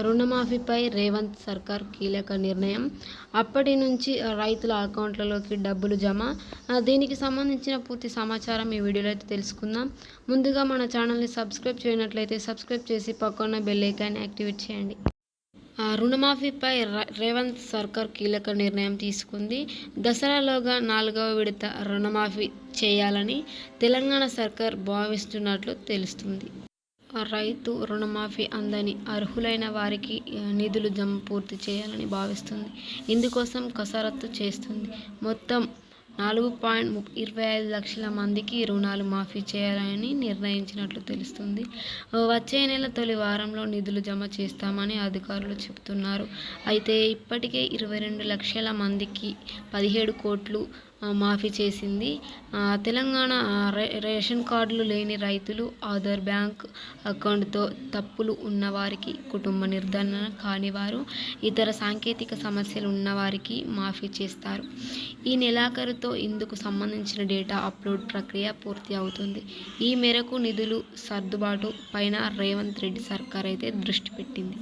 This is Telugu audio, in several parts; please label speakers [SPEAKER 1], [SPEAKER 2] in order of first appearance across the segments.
[SPEAKER 1] రుణమాఫీపై రేవంత్ సర్కార్ కీలక నిర్ణయం. అప్పటి నుంచి రైతుల అకౌంట్లలోకి డబ్బులు జమ. దీనికి సంబంధించిన పూర్తి సమాచారం ఈ వీడియోలో అయితే తెలుసుకుందాం. ముందుగా మన ఛానల్ని సబ్స్క్రైబ్ చేయనట్లయితే సబ్స్క్రైబ్ చేసి పక్కన బెల్ ఐకాన్ యాక్టివేట్ చేయండి. రుణమాఫీపై ర- రేవంత్ సర్కార్ కీలక నిర్ణయం తీసుకుంది. దసరాలోగా నాలుగవ విడత రుణమాఫీ చేయాలని తెలంగాణ సర్కార్ భావిస్తున్నట్లు తెలుస్తుంది. రైతు రుణమాఫీ అందని అర్హులైన వారికి నిధులు జమ పూర్తి చేయాలని భావిస్తుంది. ఇందుకోసం కసరత్తు చేస్తుంది. మొత్తం నాలుగు పాయింట్ ఇరవై ఐదు లక్షల మందికి రుణాలు మాఫీ చేయాలని నిర్ణయించినట్లు తెలుస్తుంది. వచ్చే నెల తొలి వారంలో నిధులు జమ చేస్తామని అధికారులు చెబుతున్నారు. అయితే ఇప్పటికే ఇరవై రెండు లక్షల మందికి పదిహేడు కోట్లు మాఫీ చేసింది. తెలంగాణ రేషన్ కార్డులు లేని రైతులు ఆధార్ బ్యాంక్ అకౌంట్తో తప్పులు ఉన్నవారికి కుటుంబ నిర్ధారణ కాని వారు ఇతర సాంకేతిక సమస్యలు ఉన్నవారికి మాఫీ చేస్తారు. ఈ నెలాఖరుతో ఇందుకు సంబంధించిన డేటా అప్లోడ్ ప్రక్రియ పూర్తి అవుతుంది. ఈ మేరకు నిధులు సర్దుబాటు పైన రేవంత్ రెడ్డి సర్కార్ అయితే దృష్టి పెట్టింది.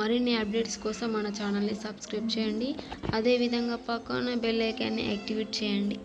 [SPEAKER 1] మరిన్ని అప్డేట్స్ కోసం మన ఛానల్ని సబ్స్క్రైబ్ చేయండి. అదేవిధంగా పక్కన బెల్ ఐకాన్ని యాక్టివేట్ చేయండి.